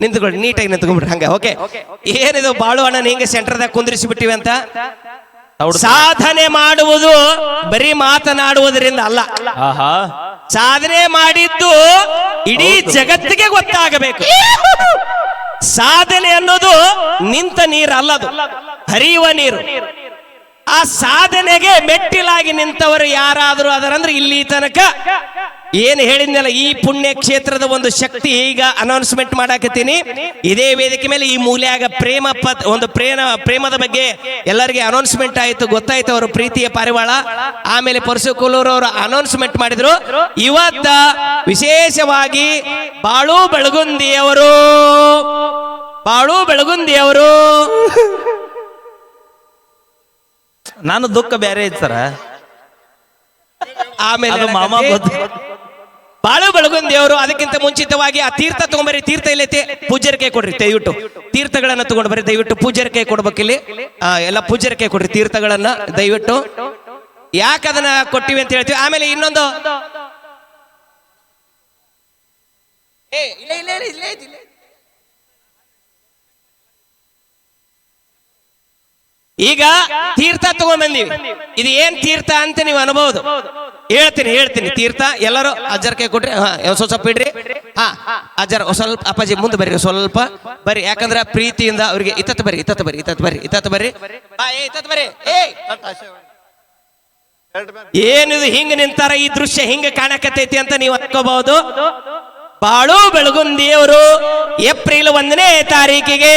ನಿಂತ್ಕೊಳ್ಳಿ ನೀಟಾಗಿ ನಿಂತ್ಕೊಂಡ್ಬಿಡ್ರಿ ಹಂಗೆ ಓಕೆ? ಏನಿದು ಬಾಳು ಅಣ್ಣ ಹಿಂಗೆ ಸೆಂಟರ್ದಾಗ ಕುಂದ್ರಿಸಿ ಬಿಟ್ಟಿವಿ ಅಂತ ಸಾಧನೆ ಮಾಡುವುದು ಬರೀ ಮಾತನಾಡುವುದರಿಂದ ಅಲ್ಲ. ಆಹಾ. ಸಾಧನೆ ಮಾಡಿದ್ದು ಇಡೀ ಜಗತ್ತಿಗೆ ಗೊತ್ತಾಗಬೇಕು. ಸಾಧನೆ ಅನ್ನೋದು ನಿಂತ ನೀರು ಅಲ್ಲದು. ಹರಿಯುವ ನೀರು. ಆ ಸಾಧನೆಗೆ ಮೆಟ್ಟಿಲಾಗಿ ನಿಂತವರು ಯಾರಾದರೂ ಅದರಂದ್ರೆ ಇಲ್ಲಿ ತನಕ ಏನು ಹೇಳಿದ್ನಲ್ಲ ಈ ಪುಣ್ಯ ಕ್ಷೇತ್ರದ ಒಂದು ಶಕ್ತಿ ಈಗ ಅನೌನ್ಸ್ಮೆಂಟ್ ಮಾಡಾಕತ್ತೀನಿ. ಇದೇ ವೇದಿಕೆ ಮೇಲೆ ಈ ಮೂಲ್ಯಾಗ ಪ್ರೇಮ ಪತ್ ಒಂದು ಪ್ರೇಮ ಪ್ರೇಮದ ಬಗ್ಗೆ ಎಲ್ಲರಿಗೆ ಅನೌನ್ಸ್ಮೆಂಟ್ ಆಯಿತು ಗೊತ್ತಾಯ್ತು ಅವರು ಪ್ರೀತಿಯ ಪಾರಿವಾಳ. ಆಮೇಲೆ ಪರಶುಕುಲೂರ್ ಅವರು ಅನೌನ್ಸ್ಮೆಂಟ್ ಮಾಡಿದ್ರು. ಇವತ್ತ ವಿಶೇಷವಾಗಿ ಬಾಳು ಬೆಳಗುಂದಿಯವರು. ಬಾಳು ಬೆಳಗುಂದಿಯವರು. ನಾನು ದುಃಖ ಬೇರೆ ಸರ. ಆಮೇಲೆ ಮಾಮ ಮಾಮ ಬಾಳು ಬೆಳಗುಂದಿಯವರು ಅದಕ್ಕಿಂತ ಮುಂಚಿತವಾಗಿ ಆ ತೀರ್ಥ ತಗೊಂಬರಿ ತೀರ್ಥ ಇಲ್ಲೈತೆ ಪೂಜರಿಕೆ ಕೊಡ್ರಿ ದಯವಿಟ್ಟು. ತೀರ್ಥಗಳನ್ನ ತಗೊಂಡು ಬರ್ರಿ ದಯವಿಟ್ಟು ಪೂಜರಿಕೆ ಕೊಡ್ಬೇಕಿಲ್ಲಿ. ಎಲ್ಲ ಪೂಜರಿಕೆ ಕೊಡ್ರಿ ತೀರ್ಥಗಳನ್ನ ದಯವಿಟ್ಟು. ಯಾಕೆ ಅದನ್ನ ಕೊಟ್ಟಿವಿ ಅಂತ ಹೇಳ್ತೀವಿ? ಆಮೇಲೆ ಇನ್ನೊಂದು. ಏ, ಇಲ್ಲ, ಇಲ್ಲ, ಇಲ್ಲ, ಇಲ್ಲೇ ಐತಿ, ಇಲ್ಲೇ ಐತಿ. ಈಗ ತೀರ್ಥ ತಗೊಂಡ್ಬಂದಿವಿ ಇದು ಏನ್ ತೀರ್ಥ ಅಂತ ನೀವು ಅನ್ಬಹುದು ಹೇಳ್ತೀನಿ ಹೇಳ್ತೀನಿ. ತೀರ್ಥ, ಎಲ್ಲರೂ ಅಜ್ಜರ್ ಕೈ ಕೊಡ್ರಿ ಹಾ, ಒಂದ್ ಸ್ವಲ್ಪ ಇಡ್ರಿ. ಹಾ, ಅಜ್ಜರ್ ಸ್ವಲ್ಪ ಅಪ್ಪಾಜಿ ಮುಂದೆ ಬರ್ರಿ ಸ್ವಲ್ಪ ಬರ್ರಿ. ಯಾಕಂದ್ರೆ ಪ್ರೀತಿಯಿಂದ ಅವ್ರಿಗೆ ಇತ್ತತ್ ಬರ್ರಿ ಇತ್ತತ್ ಬರ್ರಿ ಇತ್ತತ್ ಬರ್ರಿ ಇತ್ತತ್ ಬರ್ರಿ. ಹಾ ಇತ್ತತ್ ಬರ್ರಿ. ಏ! ಏನಿದು ಹಿಂಗ ನಿಂತಾರ? ಈ ದೃಶ್ಯ ಹಿಂಗ ಕಾಣಕತ್ತೈತಿ ಅಂತ ನೀವು ಅನ್ಕೋಬಹುದು. ಬಾಳು ಬೆಳಗುಂದಿಯವರು ಏಪ್ರಿಲ್ ಒಂದನೇ ತಾರೀಕಿಗೆ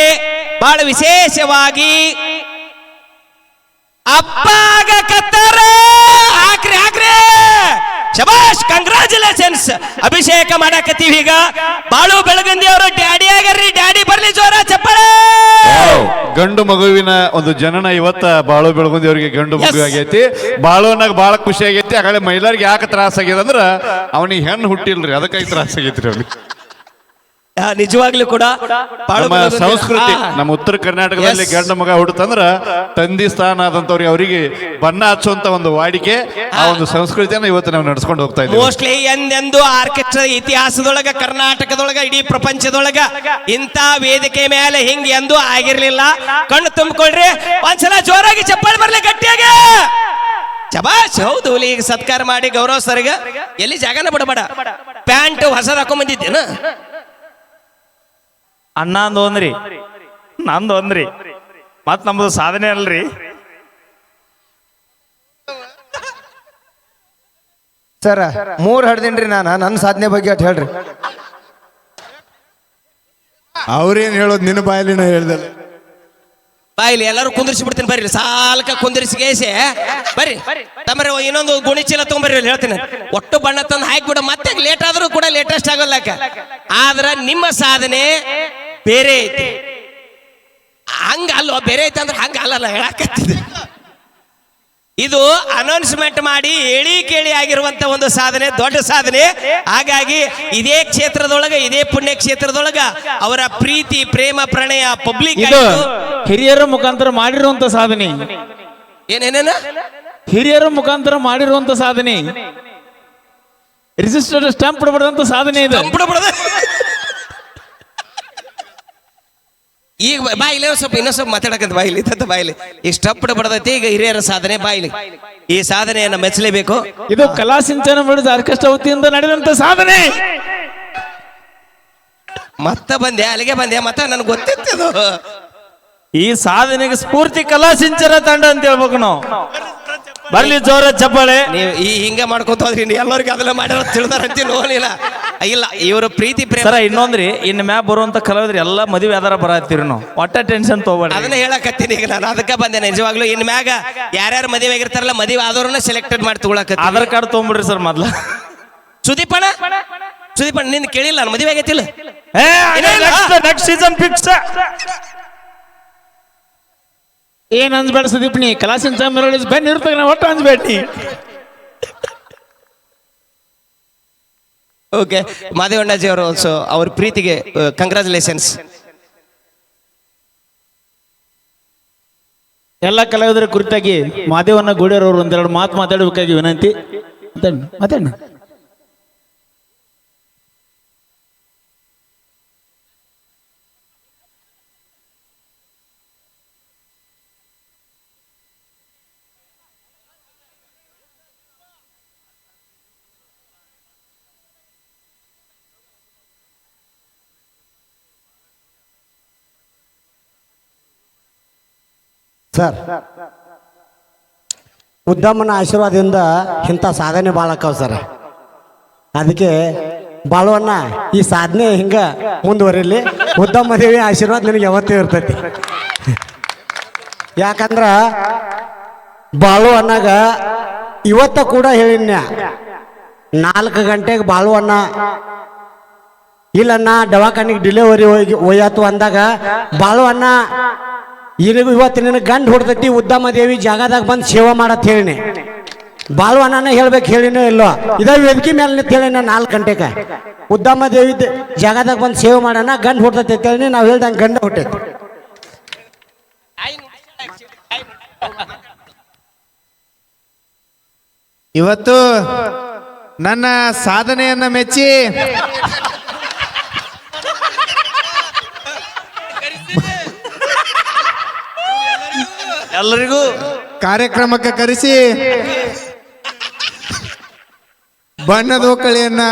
ಬಹಳ ವಿಶೇಷವಾಗಿ ಅಪ್ಪಾಗ ಕತ್ತಾರ! ಹಾಕ್ರಿ ಹಾಕ್ರಿ! ಶಬಾಷ್ ಕಂಗ್ರಾಚುಲೇಷನ್ಸ್ ಅಭಿಷೇಕ ಮಾಡಾಕತ್ತೀವಿ ಈಗ. ಬಾಳು ಬೆಳಗಂದಿ ಅವರು ಡ್ಯಾಡಿ ಆಗರ್ರಿ ಡ್ಯಾಡಿ ಬರ್ಲಿ ಜೋರ ಚಪ್ಪಳ! ಗಂಡು ಮಗುವಿನ ಒಂದು ಜನನ ಇವತ್ತ ಬಾಳು ಬೆಳಗುಂದಿ ಅವರಿಗೆ ಗಂಡು ಮಗು ಆಗೈತಿ. ಬಾಳು ಬಾಳುವನಾಗ ಬಾಳ ಖುಷಿ ಆಗೈತಿ. ಹಾಗಾದ್ರೆ ಮಹಿಳೆಯರಿಗೆ ಯಾಕೆ ತ್ರಾಸ ಆಗ್ಯದ ಅಂದ್ರ ಅವನಿಗೆ ಹೆಣ್ಣು ಹುಟ್ಟಿಲ್ರಿ ಅದಕ್ಕಾಗಿ ತ್ರಾಸ ಆಗೈತ್ರಿ ಅವ್ನಿಗೆ. ಆ, ನಿಜವಾಗ್ಲೂ ಕೂಡ ನಮ್ಮ ಸಂಸ್ಕೃತಿ ನಮ್ಮ ಉತ್ತರ ಕರ್ನಾಟಕದಲ್ಲಿ ಗಂಡ ಮಗ ಹುಡುತಂದ್ರ ತಂದಿ ಸ್ಥಾನ ಆದಂತವ್ರಿಗೆ ಅವರಿಗೆ ಬಣ್ಣ ಹಚ್ಚುವಂತ ಒಂದು ವಾಡಿಕೆ ಆ ಒಂದು ಸಂಸ್ಕೃತಿಯನ್ನ ಇವತ್ತು ನಾವು ನಡ್ಸ್ಕೊಂಡು ಹೋಗ್ತಾ ಇದ್ದೀವಿ. ಮೋಸ್ಟ್ಲಿ ಎಂದೆಂದು ಆರ್ಕೆಸ್ಟ್ರಾ ಇತಿಹಾಸದೊಳಗ ಕರ್ನಾಟಕದೊಳಗ ಇಡೀ ಪ್ರಪಂಚದೊಳಗ ಇಂಥ ವೇದಿಕೆ ಮೇಲೆ ಹಿಂಗ್ ಎಂದೂ ಆಗಿರ್ಲಿಲ್ಲ. ಕಣ್ಣು ತುಂಬಿಕೊಳ್ರಿ. ಒಂದ್ಸಲ ಜೋರಾಗಿ ಚಪ್ಪಾಳೆ ಬರ್ಲಿ ಗಟ್ಟಿಯಾಗಿ. ಚಬಾಶ್ ಹೌದು ಈಗ ಸತ್ಕಾರ ಮಾಡಿ ಗೌರವ ಸರ್ಗ. ಎಲ್ಲಿ ಜಾಗನ ಬಿಡಬೇಡ. ಪ್ಯಾಂಟ್ ಹೊಸದು ಹಾಕೊಂಡ್ ಬಂದಿದ್ದೇನ? ಅಣ್ಣಂದು ಒಂದ್ರಿ ನಂದು ಒಂದ್ರಿ ಮತ್ ನಮ್ದು ಸಾಧನೆ ಅಲ್ರಿ. ಸರ ಮೂರ್ ಹಡ್ದಿನ್ರಿ ನಾನು ನನ್ನ ಸಾಧನೆ ಬಗ್ಗೆ ಅಟ್ ಹೇಳ್ರಿ. ಅವ್ರೇನ್ ಹೇಳೋದು ನಿನ್ನ ಬಾಯಲಿನ ಹೇಳ್ದಲ್ಲ ಬಾಯಿಲಿ ಎಲ್ಲರೂ ಕುಂದಿರಿಸಿ ಬಿಡ್ತೀನಿ ಬರ್ರಿ ಸಾಲ್ಕ ಕುಂದಿರಿಸಿ ಗೇಸೆ. ಬರ್ರಿ ತಮ್ಮರೆ ಇನ್ನೊಂದು ಗುಣಿಚೀಲ ತಗೊಂಬರ್ರಿ ಇಲ್ಲಿ ಹೇಳ್ತೀನಿ. ಒಟ್ಟು ಬಣ್ಣ ತಂದು ಹಾಕಿ ಬಿಡ ಮತ್ತೆ ಲೇಟ್ ಆದ್ರೂ ಕೂಡ ಲೇಟೆಸ್ಟ್ ಆಗೋಲ್ಲಕ ಆದ್ರ ನಿಮ್ಮ ಸಾಧನೆ ಬೇರೆ ಐತಿ. ಹಂಗ ಅಲ್ವ? ಬೇರೆ ಐತೆ ಅಂದ್ರೆ ಹಂಗ ಅಲ್ಲಲ್ಲ ಹೇಳಕತ್ತಿದೆ ಇದು ಅನೌನ್ಸ್ಮೆಂಟ್ ಮಾಡಿ ಹೇಳಿ ಕೇಳಿ ಆಗಿರುವಂತ ಒಂದು ಸಾಧನೆ ದೊಡ್ಡ ಸಾಧನೆ. ಹಾಗಾಗಿ ಇದೇ ಕ್ಷೇತ್ರದೊಳಗ ಇದೇ ಪುಣ್ಯ ಕ್ಷೇತ್ರದೊಳಗ ಅವರ ಪ್ರೀತಿ ಪ್ರೇಮ ಪ್ರಣಯ ಪಬ್ಲಿಕ್ ಇದು ಹಿರಿಯರ ಮುಖಾಂತರ ಮಾಡಿರುವಂತ ಸಾಧನೆ. ಏನೇನೇನ? ಹಿರಿಯರ ಮುಖಾಂತರ ಮಾಡಿರುವಂತ ಸಾಧನೆ. ರಿಜಿಸ್ಟರ್ಡ್ ಸ್ಟಾಂಪ್ ಬಿಡಬಾರ್ದಂತ ಸಾಧನೆ ಇದು ಬಿಡು ಬಿಡದ ಈಗ ಬಾಯಿಲೆ ಸ್ವಲ್ಪ ಇನ್ನೊಂದು ಸ್ವಲ್ಪ ಮಾತಾಡಕಂತ ಬಾಯಿಲಿ ತತ್ತ ಬಾಯಿಲಿ. ಈ ಸ್ಟಪ್ ಬಡದೈತಿ ಈಗ ಹಿರಿಯರ ಸಾಧನೆ ಬಾಯಿಲಿ. ಈ ಸಾಧನೆಯನ್ನ ಮೆಚ್ಚಲೇಬೇಕು ಇದು ಕಲಾ ಸಿಂಚನ ಮಾಡಿದ ಆರ್ಕೆಸ್ಟ್ರಾ ವತಿಯಿಂದ ನಡೆದಂತ ಸಾಧನೆ. ಮತ್ತ ಬಂದೆ ಅಲ್ಲಿಗೆ ಬಂದೆ ಮತ್ತ ನನ್ಗೆ ಗೊತ್ತಿತ್ತು ಈ ಸಾಧನೆಗೆ ಸ್ಫೂರ್ತಿ ಕಲಾ ಸಿಂಚನ ತಂಡ ಅಂತ ಹೇಳ್ಬೇಕು ನಾವು. ಬರ್ಲಿ ಜೋರ ಚಪ್ಪಾಳೆ. ನೀವು ಈ ಹಿಂಗೆ ಮಾಡ್ಕೊತ ಹೋದ್ರಿ ಎಲ್ಲರಿಗೂ ಅದೆಲ್ಲ ಮಾಡ್ಯಾರ ತಿಳಿದಾರಂತ ನೋಡಲಿಲ್ಲ. ಇಲ್ಲ ಇವರು ಪ್ರೀತಿ ಪ್ರೇಮ ಸರ ಇನ್ನೊಂದ್ರಿ ಇನ್ನು ಮ್ಯಾ ಬರುವಂತ ಕಲಾವಿದ್ರಿ ಎಲ್ಲ ಮದುವೆ ಯಾವ್ದಾರ ಬರತ್ತೀರಿ ನಾವು. ಒಟ್ಟ ಟೆನ್ಷನ್ ತಗೋಬೇಡ ಅದನ್ನ ಹೇಳಕತ್ತೀನಿ ಈಗ ನಾನು ಅದಕ್ಕೆ ಬಂದೆ ನಿಜವಾಗ್ಲೂ. ಇನ್ ಮ್ಯಾಗ ಯಾರ್ಯಾರು ಮದುವೆ ಆಗಿರ್ತಾರಲ್ಲ ಮದುವೆ ಆದವ್ರನ್ನ ಸೆಲೆಕ್ಟೆಡ್ ಮಾಡಿ ತಗೊಳಕತ್ತೀನಿ. ಆಧಾರ್ ಕಾರ್ಡ್ ತೊಗೊಂಬಿಡ್ರಿ ಸರ್ ಮೊದ್ಲ. ಸುದೀಪಣ್ಣ? ಸುದೀಪಣ್ಣ ನಿನ್ ಕೇಳಿಲ್ಲ ನಾನು ಮದುವೆ ಆಗೈತಿಲ್ಲ. ನೆಕ್ಸ್ಟ್ ಸೀಸನ್ ಫಿಕ್ಸ್ ಏನ್ ಅನ್ಸ್ಬೇಡ ಸುದೀಪ್ ನೀ? ಕಲಾಸಿನ ಸಿಂಚನ ಮೆರವಣಿಗೆ ಬೆನ್ ಇರ್ತಾಗ ನಾ ಒಟ್ಟು ಅನ್ಸ್ಬೇಡ ಓಕೆ ಮಾದೇವಣ್ಣಾಜಿ ಅವರು ಆಲ್ಸೋ ಅವ್ರ ಪ್ರೀತಿಗೆ ಕಂಗ್ರ್ಯಾಚುಲೇಷನ್ಸ್ ಎಲ್ಲ ಕಲಾವಿದರ ಕುರಿತಾಗಿ ಮಾದೇವಣ್ಣ ಗೂಡೇರವರು ಒಂದೆರಡು ಮಾತು ಮಾತಾಡಬೇಕಾಗಿ ವಿನಂತಿ. ಮಾತಾಡಿ ಸರ್, ಉದ್ದಮ್ಮನ ಆಶೀರ್ವಾದದಿಂದ ಇಂಥ ಸಾಧನೆ ಭಾಳ ಸರ್. ಅದಕ್ಕೆ ಬಾಳುವನ್ನ ಈ ಸಾಧನೆ ಹಿಂಗ ಮುಂದುವರಿಲಿ. ಉದ್ದಮ್ಮ ದೇವಿ ಆಶೀರ್ವಾದ ನಿನಗೆ ಯಾವತ್ತೂ ಇರ್ತೈತಿ. ಯಾಕಂದ್ರ ಬಾಳು ಅನ್ನಾಗ ಇವತ್ತ ಕೂಡ ಹೇಳಿನ್ಯ ನಾಲ್ಕು ಗಂಟೆಗೆ ಬಾಳು ಅನ್ನ ಇಲ್ಲಣ್ಣ, ದವಾಖಾನಿಗೆ ಡಿಲೆವರಿ ಹೋಗಿ ಒಯ್ಯಾತು ಅಂದಾಗ ಬಾಳು ಅನ್ನ ಇನಿಗೂ ಇವತ್ತು ನಿನ್ನ ಗಂಡು ಹೊಡ್ತೈತಿ ಉದ್ದಮ್ಮ ದೇವಿ ಜಾಗದಾಗ ಬಂದು ಸೇವೆ ಮಾಡತ್ ಹೇಳಿನಿ. ಅಣ್ಣನ ಹೇಳ್ಬೇಕು ಹೇಳಿನೋ ಇಲ್ಲೋ? ಇದ ವೇದಿಕೆ ಮೇಲೆ ನಿಂತ ಹೇಳಿನ ನಾಲ್ಕು ಗಂಟೆಗೆ ಉದ್ದಮ ದೇವಿ ಜಾಗದಾಗ ಬಂದು ಸೇವೆ ಮಾಡೋಣ, ಗಂಡು ಹೊಡ್ತೈತಿ ಅಂತ ಹೇಳಿ ನಾವು ಹೇಳ್ದಂಗೆ ಗಂಡ ಹೊಟ್ಟೈತಿ. ಇವತ್ತು ನನ್ನ ಸಾಧನೆಯನ್ನ ಮೆಚ್ಚಿ ಎಲ್ಲರಿಗೂ ಕಾರ್ಯಕ್ರಮಕ್ಕೆ ಕರೆಸಿ. ಬಣ್ಣದ ಒಕ್ಕಳಿಯನ್ನ.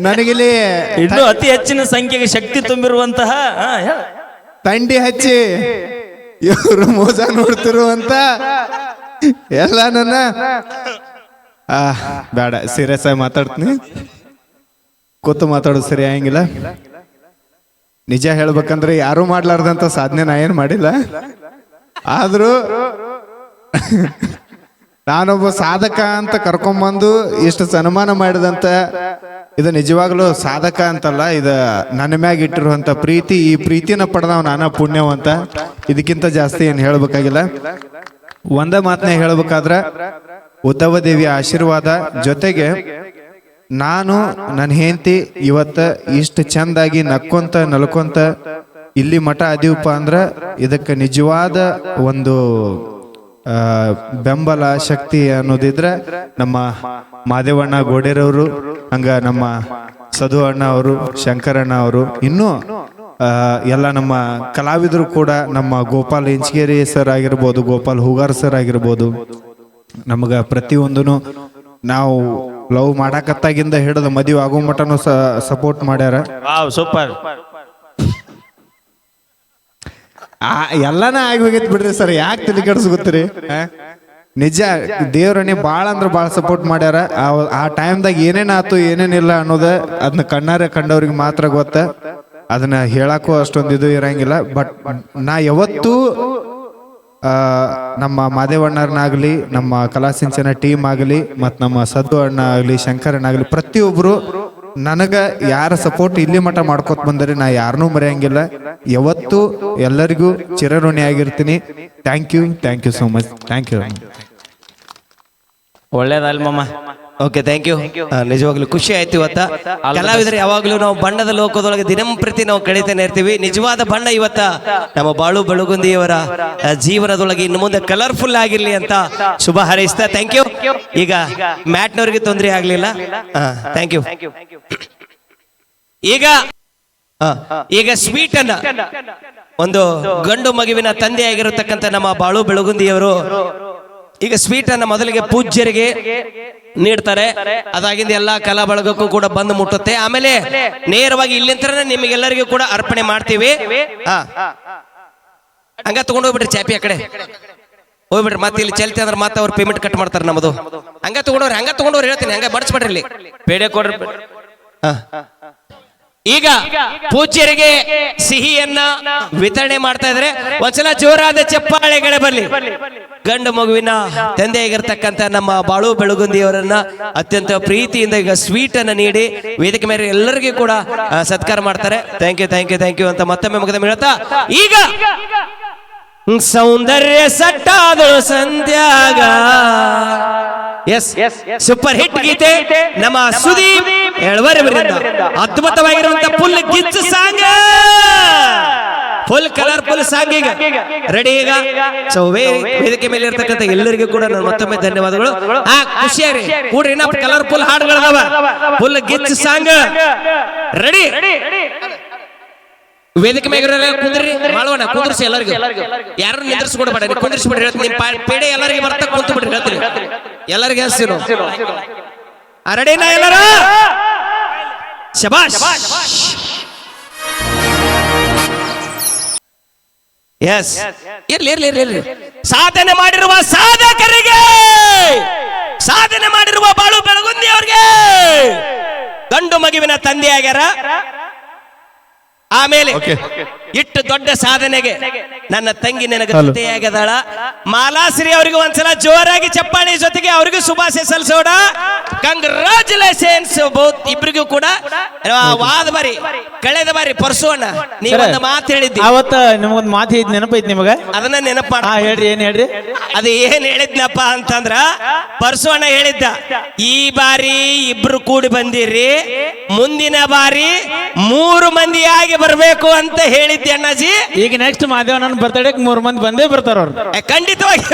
ನನಗಿಲ್ಲಿ ಇನ್ನು ಅತಿ ಹೆಚ್ಚಿನ ಸಂಖ್ಯೆಗೆ ಶಕ್ತಿ ತುಂಬಿರುವಂತಹ ಹಾ, ಹೇಳು. ತಂಡಿ ಹಚ್ಚಿ. ಇವರು ಮೋಸ ನೋಡ್ತಿರುವಂತ ಎಲ್ಲ ನನ್ನ. ಆ, ಬೇಡ ಸೀರಿಯಸ್ ಆಗಿ ಮಾತಾಡ್ತೀನಿ. ಕೂತು ಮಾತಾಡೋದು ಸರಿ ಆಗಂಗಿಲ್ಲ ನಿಜ ಹೇಳ್ಬೇಕಂದ್ರೆ ಯಾರು ಮಾಡ್ಲಾರ್ದಂತ ಸಾಧನೆ ನಾ ಏನು ಮಾಡಿಲ್ಲ. ಆದ್ರೂ ನಾನೊಬ್ಬ ಸಾಧಕ ಅಂತ ಕರ್ಕೊಂಬಂದು ಇಷ್ಟು ಸನ್ಮಾನ ಮಾಡಿದಂತ, ಇದು ನಿಜವಾಗ್ಲೂ ಸಾಧಕ ಅಂತಲ್ಲ, ಇದು ನನ್ನ ಮ್ಯಾಗ ಇಟ್ಟಿರುವಂತ ಪ್ರೀತಿ, ಈ ಪ್ರೀತಿನ ಪಡೆದವ್ ನಾನ ಪುಣ್ಯವಂತ ಇದಕ್ಕಿಂತ ಜಾಸ್ತಿ ಏನು ಹೇಳ್ಬೇಕಾಗಿಲ್ಲ. ಒಂದ ಮಾತನ್ನ ಹೇಳ್ಬೇಕಾದ್ರ ಉದ್ದವ ದೇವಿಯ ಆಶೀರ್ವಾದ ಜೊತೆಗೆ ನಾನು ನನ್ನ ಹೆಂಡತಿ ಇವತ್ತ ಇಷ್ಟು ಚಂದಾಗಿ ನಕ್ಕೊಂತ, ನಲ್ಕೊಂತ, ಇಲ್ಲಿ ಮಠ ಅದೀವಪ್ಪ ಅಂದ್ರ ಇದಕ್ಕೆ ನಿಜವಾದ ಒಂದು ಬೆಂಬಲ, ಶಕ್ತಿ ಅನ್ನೋದಿದ್ರೆ ನಮ್ಮ ಮಾದೇವಣ್ಣ ಗೋಡೆರವರು, ಹಂಗ ನಮ್ಮ ಸಧು ಅಣ್ಣ ಅವರು ಶಂಕರಣ್ಣ ಅವರು, ಇನ್ನೂ ಎಲ್ಲ ನಮ್ಮ ಕಲಾವಿದರು ಕೂಡ ನಮ್ಮ ಗೋಪಾಲ್ ಇಂಚಗೇರಿ ಸರ್ ಆಗಿರ್ಬೋದು, ಗೋಪಾಲ್ ಹೂಗಾರ್ ಸರ್ ಆಗಿರ್ಬೋದು, ನಮಗ ಪ್ರತಿಯೊಂದೂ ನಾವು ಲವ್ ಮಾಡಾಕತ್ತಾಗಿಂದ ಹಿಡಿದು ಮದುವೆ ಆಗೋ ಮಟನು ಸಪೋರ್ಟ್ ಮಾಡ್ಯಾರ. ವಾವ್ ಸೂಪರ್ ಆ ಎಲ್ಲಾನ ಆಗಿ ಹೋಗೈತಿ ಬಿಡ್ರಿ ಸರ್ ಯಾಕೆ ತಲೆ ಕೆಡಿಸ್ಕೊತೀರಿ ನಿಜ ದೇವ್ರಣಿ ಭಾಳ ಅಂದ್ರೆ ಭಾಳ ಸಪೋರ್ಟ್ ಮಾಡ್ಯಾರ. ಆ- ಟೈಮ್ದಾಗ ಆತು ಏನೇನಿಲ್ಲ ಅನ್ನೋದ ಅದನ್ನ ಕಣ್ಣಾರೆ ಕಂಡವ್ರಿಗೆ ಮಾತ್ರ ಗೊತ್ತ. ಅದನ್ನ ಹೇಳಕ್ಕೂ ಅಷ್ಟೊಂದು ಇದು ಇರಂಗಿಲ್ಲ. ಬಟ್ ನಾ ಯಾವತ್ತೂ ನಮ್ಮ ಮಾದೇವಣ್ಣರನ್ನಾಗಲಿ, ನಮ್ಮ ಕಲಾಸಿಂಚನ ಟೀಮ್ ಆಗಲಿ, ಮತ್ತು ನಮ್ಮ ಸದ್ದು ಅಣ್ಣ ಆಗಲಿ ಶಂಕರಣ್ಣ ಪ್ರತಿಯೊಬ್ಬರು ನನಗ ಯಾರ ಸಪೋರ್ಟ್ ಇಲ್ಲಿ ಮಠ ಮಾಡ್ಕೊತ ಬಂದರೆ ನಾ ಯಾರನ್ನೂ ಮರೆಯಂಗಿಲ್ಲ. ಯಾವತ್ತು ಎಲ್ಲರಿಗೂ ಚಿರಋಣಿ ಆಗಿರ್ತೀನಿ. Thank you thank you so much thank you ಒಳ್ಳೇದಲ್ ಮಮ್ಮ ಓಕೆ ಥ್ಯಾಂಕ್ ಯು ನಿಜವಾಗ್ಲೂ ಖುಷಿ ಆಯ್ತು ಇವತ್ತ. ಕಲಾವಿದರು ಯಾವಾಗಲೂ ನಾವು ಬಣ್ಣದ ಲೋಕದೊಳಗೆ ದಿನಂಪ್ರತಿ ನಾವು ಕಳೀತಾನೆ ಇರ್ತೀವಿ. ನಿಜವಾದ ಬಣ್ಣ ಇವತ್ತ. ನಮ್ಮ ಬಾಳು ಬೆಳಗುಂದಿಯವರ ಜೀವನದೊಳಗೆ ಇನ್ನು ಮುಂದೆ ಕಲರ್ಫುಲ್ ಆಗಿರ್ಲಿ ಅಂತ ಶುಭ ಹಾರೈಸ್ತಾ ಥ್ಯಾಂಕ್ ಯು ಈಗ ಮ್ಯಾಟ್ನವರಿಗೆ ತೊಂದರೆ ಆಗ್ಲಿಲ್ಲ. ಥ್ಯಾಂಕ್ ಯು ಈಗ ಈಗ ಸ್ವೀಟ್ ಅನ್ನ. ಒಂದು ಗಂಡು ಮಗುವಿನ ತಂದೆ ಆಗಿರತಕ್ಕಂತ ನಮ್ಮ ಬಾಳು ಬೆಳಗುಂದಿಯವರು ಈಗ ಸ್ವೀಟ್ ಅನ್ನ ಮೊದಲಿಗೆ ಪೂಜ್ಯರಿಗೆ ನೀಡ್ತಾರೆ. ಅದಾಗಿಂದ ಎಲ್ಲಾ ಕಲಾ ಬಳಗಕ್ಕೂ ಕೂಡ ಬಂದು ಮುಟ್ಟುತ್ತೆ. ಆಮೇಲೆ ನೇರವಾಗಿ ಇಲ್ಲಿಂದ ನಿಮಗೆಲ್ಲರಿಗೂ ಕೂಡ ಅರ್ಪಣೆ ಮಾಡ್ತೀವಿ. ಹಾ ಹಂಗ ತಗೊಂಡು ಹೋಗ್ಬಿಟ್ರಿ ಚಾಪಿ ಆ ಕಡೆ. ಹೋಗ್ಬಿಟ್ರಿ ಮತ್ತೆ ಇಲ್ಲಿ ಚಲ್ತಿ ಅಂದ್ರೆ ಮತ್ತೆ ಅವ್ರು ಪೇಮೆಂಟ್ ಕಟ್ ಮಾಡ್ತಾರೆ ನಮ್ಮದು ಹಂಗ ತಗೊಂಡವ್ರಿ ಹಂಗ ತಗೊಂಡವ್ರು ಹೇಳ್ತೀನಿ. ಹಂಗ ಬಡಿಸ್ಬಿಡ್ರಿ ಇಲ್ಲಿ. ಬೇಡ ಕೊಡ್ರಿ. ಹಾ ಈಗ ಪೂಜ್ಯರಿಗೆ ಸಿಹಿಯನ್ನ ವಿತರಣೆ ಮಾಡ್ತಾ ಇದ್ರೆ ಒಂದ್ಸಲ ಜೋರಾದ ಚಪ್ಪಾಳೆಗಳೇ ಬರ್ಲಿ. ಗಂಡು ಮಗುವಿನ ತಂದೆ ಆಗಿರ್ತಕ್ಕಂಥ ನಮ್ಮ ಬಾಳು ಬೆಳಗುಂದಿಯವರನ್ನ ಅತ್ಯಂತ ಪ್ರೀತಿಯಿಂದ ಈಗ ಸ್ವೀಟ್ ಅನ್ನ ನೀಡಿ ವೇದಿಕೆ ಮೇಲೆ ಎಲ್ಲರಿಗೂ ಕೂಡ ಸತ್ಕಾರ ಮಾಡ್ತಾರೆ. Thank you thank you thank you ಅಂತ ಮತ್ತೊಮ್ಮೆ ಮುಗಿದ ಹೇಳ್ತಾ ಈಗ ಸೌಂದರ್ಯ ಸಟ್ಟಾದಳು ಸಂಧ್ಯಾಗ. ಎಸ್ ಸೂಪರ್ ಹಿಟ್ ಗೀತೆ ನಮ್ಮ ಸುದೀಪ್. ಎಳವರವರಿಂದ ಅದ್ಭುತವಾಗಿರುವಂತ full ಗಿಚ್ಚ song. Full colour full song ಈಗ. ರೆಡಿ ಈಗ. ಸೊ ವೇದಿಕೆ ಮೇಲೆ ಇರ್ತಕ್ಕಂಥ ಎಲ್ಲರಿಗೂ ಕೂಡ ನಾನು ಮತ್ತೊಮ್ಮೆ ಧನ್ಯವಾದಗಳು. ಆ ಖುಷಿಯಾರಿ ಕೂಡ್ರಿ ಇನ್ನ ಕಲರ್ಫುಲ್ ಹಾಡುಗಳದಾವ. ಫುಲ್ ಗಿಚ್ಚ ಸಾಂಗ್. ರೆಡಿ ವೇದಿಕೆ ಮೇಲೆ ಕುಂದ್ರಿ. ಮಾಡೋಣ ಕುಂದ್ರಿಸಿ ಎಲ್ಲರಿಗೂ. ಯಾರು ನಿಂದ್ರಿಸ್ಕೊಡ್ಬೇಡ ಕುಂದ್ರಿಸಿ ಕುಂದ್ರಿಸ್ಬಿಡ್ರಿ ಹೇಳ್ತೀನಿ ನಿಮ್ಮ ಪೇಡೆ ಎಲ್ಲರಿಗೆ ಬರ್ತಾ ಕುಂತು ಬಿಡ್ರಿ ಹೇಳ್ತೀನಿ ಎಲ್ಲರಿಗೆ ಹಸಿರು ಅರಡೇನ ಎಲ್ಲರ? ಶಬಾಶ್ ಎಸ್ ಇರ್ಲಿ ಇರ್ಲಿ ಇರ್ಲಿ ಇರ್ಲಿ. ಸಾಧನೆ ಮಾಡಿರುವ ಸಾಧಕರಿಗೆ ಸಾಧನೆ ಮಾಡಿರುವ ಬಾಳು ಬೆಳಗುಂದಿ ಅವ್ರಿಗೆ ಗಂಡು ಮಗುವಿನ ತಂದೆ ಆಗ್ಯಾರ ಆಮೇಲೆ ಇಟ್ಟು ದೊಡ್ಡ ಸಾಧನೆಗೆ. ನನ್ನ ತಂಗಿ ನನಗೆ ಜೊತೆಯಾಗದಾಳ ಮಾಲಾಶ್ರೀ ಅವರಿಗೆ ಒಂದ್ಸಲ ಜೋರಾಗಿ ಚಪ್ಪಾಳಿ ಜೊತೆಗೆ ಅವ್ರಿಗೂ ಶುಭಾಶಯ ಸಲ್ಲಿಸೋಣ. ಕಂಗ್ರಾಚುಲೇಷನ್ಸ್ ಬಹುತ್ ಇಬ್ರಿಗೂ ಕೂಡ. ವಾದ ಬಾರಿ ಕಳೆದ ಬಾರಿ ಪರ್ಸೋಣ. ನೀವೊಂದು ಮಾತು ಹೇಳಿದ್ದಿ. ಅವತ್ತ ನಿಮಗೊಂದು ಮಾತು ಹೇಳಿದ್ ನೆನಪೈತಿ ನಿಮಗ? ಅದನ್ನ ನೆನಪ ಹೇಳ್ರಿ ಏನ್ ಹೇಳ್ರಿ? ಅದು ಏನ್ ಹೇಳಿದ್ನಪ್ಪ ಅಂತಂದ್ರ ಪರಸೋಣ ಹೇಳಿದ್ದ. ಈ ಬಾರಿ ಇಬ್ರು ಕೂಡಿ ಬಂದಿರಿ. ಮುಂದಿನ ಬಾರಿ ಮೂರು ಮಂದಿಯಾಗಿ ಬರಬೇಕು ಅಂತ ಹೇಳಿದ್ದೆ. ಅಣ್ಣಾಜಿ. ಈಗ ನೆಕ್ಸ್ಟ್ ಮಾದೇವನ ಬರ್ತಡೇಕ್ ಮೂರ್ ಮಂದಿ ಬಂದೇ ಬರ್ತಾರ ಅವ್ರು. ಖಂಡಿತವಾಗಿ